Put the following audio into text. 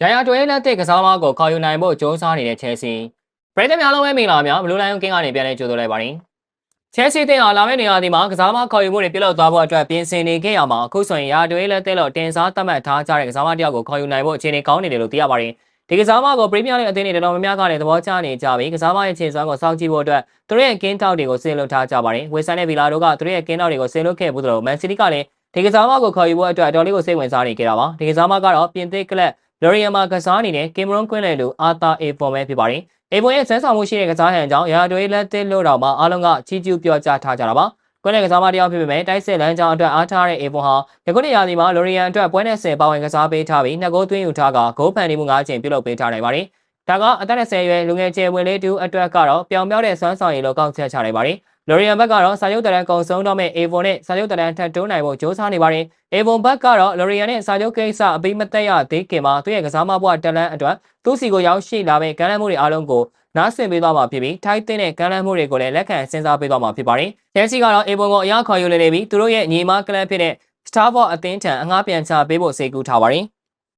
။ရာယာတွဲလက်တဲ့ကစားမကိုခေါ်ယူနိုင်ဖို့ကြိုးစားနေတဲ့ Chelsea ပရိသတ်များလုံးပဲမင်္ဂလာများဘလူးလိုင်းကင်းကနေပြန်လည်ကြိုဆိုလိုက်ပါတယ်။ Chelsea တင်ဟာလာမယ့်နေရာဒီမှာကစားမခေါ်ယူမှုတွေပြုလုပ်သွားဖို့အတွက်ပြင်ဆင်နေခဲ့ရမှာအခုဆိုရင်ရာတွဲလက်တဲ့လို့တင်စားသတ်မှတ်ထားကြတဲ့ကစားမတစ်ယောက်ကိုခေါ်ယူနိုင်ဖို့အခြေအနေကောင်းနေတယ်လို့သိရပါတယ်။ဒီကစားမကိုပရီးမီးယားလိအသင်းတွေတော်တော်များများကလည်းသဘောကျနေကြပြီးကစားမရဲ့ခြေစွမ်းကိုစောင့်ကြည့်ဖို့အတွက်သူတို့ရဲ့ကင်းတောက်တွေကိုဆင်လွတ်ထားကြပါတယ်။ဝေဆန်နဲ့ဗီလာတို့ကသူတို့ရဲ့ကင်းတောက်တွေကိုဆင်လွတ်ခဲ့ဘူးသလိုမန်စီးတီးကလည်းဒီကစားမကိုခေါ်ယူဖို့အတွက်အတော်လေးကိုစိတ်ဝင်စားနေကြတာပါ။ဒီကစားမကတော့ပြင်သစ်ကလပ် လော်ရီယမ်မှာကစားနေတဲ့ကင်မရွန်ကွင်းလေလူအာသာအေဖော်မဲဖြစ်ပါတယ်။အေဖော်ရဲ့ဆန်းဆောင်မှုရှိတဲ့ကစားဟန်ကြောင့်ရာတွေလက်တစ်လို့တော့မှအားလုံးကချီးကျူးပြောကြားထားကြတာပါ။ကွင်းလေကစားမတယောက်ဖြစ်ပေမဲ့တိုက်စစ်လမ်းကြောင်းအတွက်အားထားတဲ့အေဖော်ဟာယခုနှစ်ရာသီမှာလော်ရီယမ်အတွက်ပွဲနဲ့ဆယ်ပါဝင်ကစားပေးထားပြီးနှစ်ဂိုးသွင်းယူထားကဂိုးဖန်တီးမှု၅ချိန်ပြုလုပ်ပေးထားနိုင်ပါတယ်။ဒါကအသက်20ရွယ်လူငယ်ကျယ်ဝင်လေးတူအတွက်ကတော့ပြောင်ပြောက်တဲ့စွမ်းဆောင်ရည်လိုကောက်ချက်ချနိုင်ပါတယ်။ လော်ရီယန်ဘက်ကတော့စာချုပ်တရန်ကုံဆုံးတော့မဲ့အေဗွန်နဲ့စာချုပ်တရန်ထပ်တိုးနိုင်ဖို့ကြိုးစားနေပါတယ်။အေဗွန်ဘက်ကတော့လော်ရီယန်နဲ့စာချုပ်ကိစ္စအပြီးမသက်ရသေးခင်မှာသူ့ရဲ့ကစားမဘဝတက်လန်းအတွက်သူ့စီကိုရောက်ရှိလာမဲ့ကမ်းလှမ်းမှုတွေအားလုံးကိုနားဆင်ပေးသွားမှာဖြစ်ပြီးထိုက်တဲ့ကမ်းလှမ်းမှုတွေကိုလည်းလက်ခံစဉ်းစားပေးသွားမှာဖြစ်ပါတယ်။ချယ်ဆီကတော့အေဗွန်ကိုအရခေါ်ယူနေနေပြီးသူတို့ရဲ့ညီမကလပ်ဖြစ်တဲ့ Starboard အသင်းထံအငှားပြန်ချပေးဖို့စိတ်ကူးထားပါတယ်။